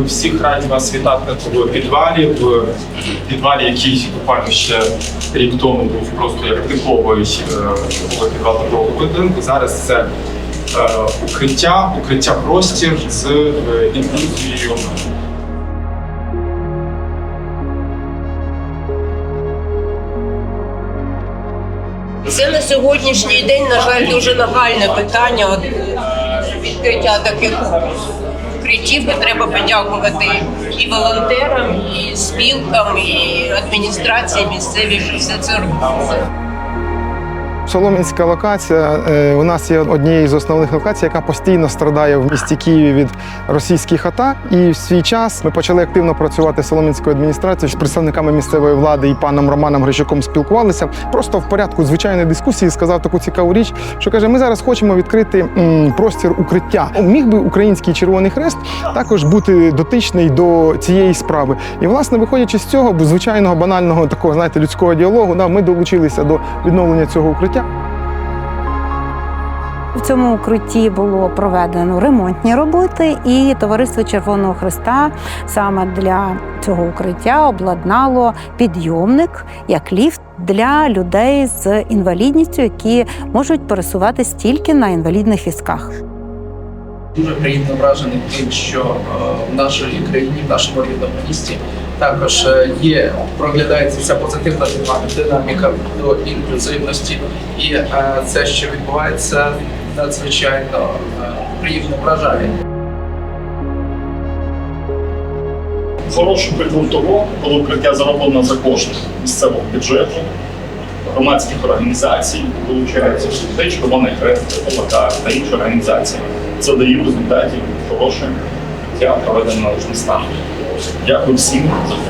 Ми всіх раді вас вітати в підвалі, в підвалі, який буквально ще рік тому був просто як типовий е, підвал такого будинку. Зараз це е, укриття, укриття простір з е, інклюзією. Це на сьогоднішній день, на жаль, дуже нагальне питання. Відкриття таких і треба подякувати і волонтерам, і спілкам, і адміністрації місцеві, що все це робиться. Солом'янська локація е, у нас є однією з основних локацій, яка постійно страдає в місті Києві від російських атак. І в свій час ми почали активно працювати з Солом'янською адміністрацією з представниками місцевої влади і паном Романом Грищуком спілкувалися. Просто в порядку звичайної дискусії сказав таку цікаву річ, що каже: ми зараз хочемо відкрити простір укриття. Міг би український Червоний Хрест також бути дотичний до цієї справи. І власне, виходячи з цього, звичайного банального такого, знаєте, людського діалогу, да, ми долучилися до відновлення цього укриття. В цьому укритті було проведено ремонтні роботи, і товариство Червоного Христа саме для цього укриття обладнало підйомник як ліфт для людей з інвалідністю, які можуть пересуватись тільки на інвалідних візках. Дуже приємно вражений тим, що е, в нашій країні, в нашому рідному місті також е, є проглядається ця позитивна динаміка до інклюзивності, і е, це, що відбувається, надзвичайно е, приємно вражає. Хороший приклад того, коли укриття зроблено за кошти місцевого бюджету, громадських організацій, долучаються людей, Червоний Хрест, ОВК та інші організації. Це дає в результаті хороше укриття проведено належний стан. Дякую всім. за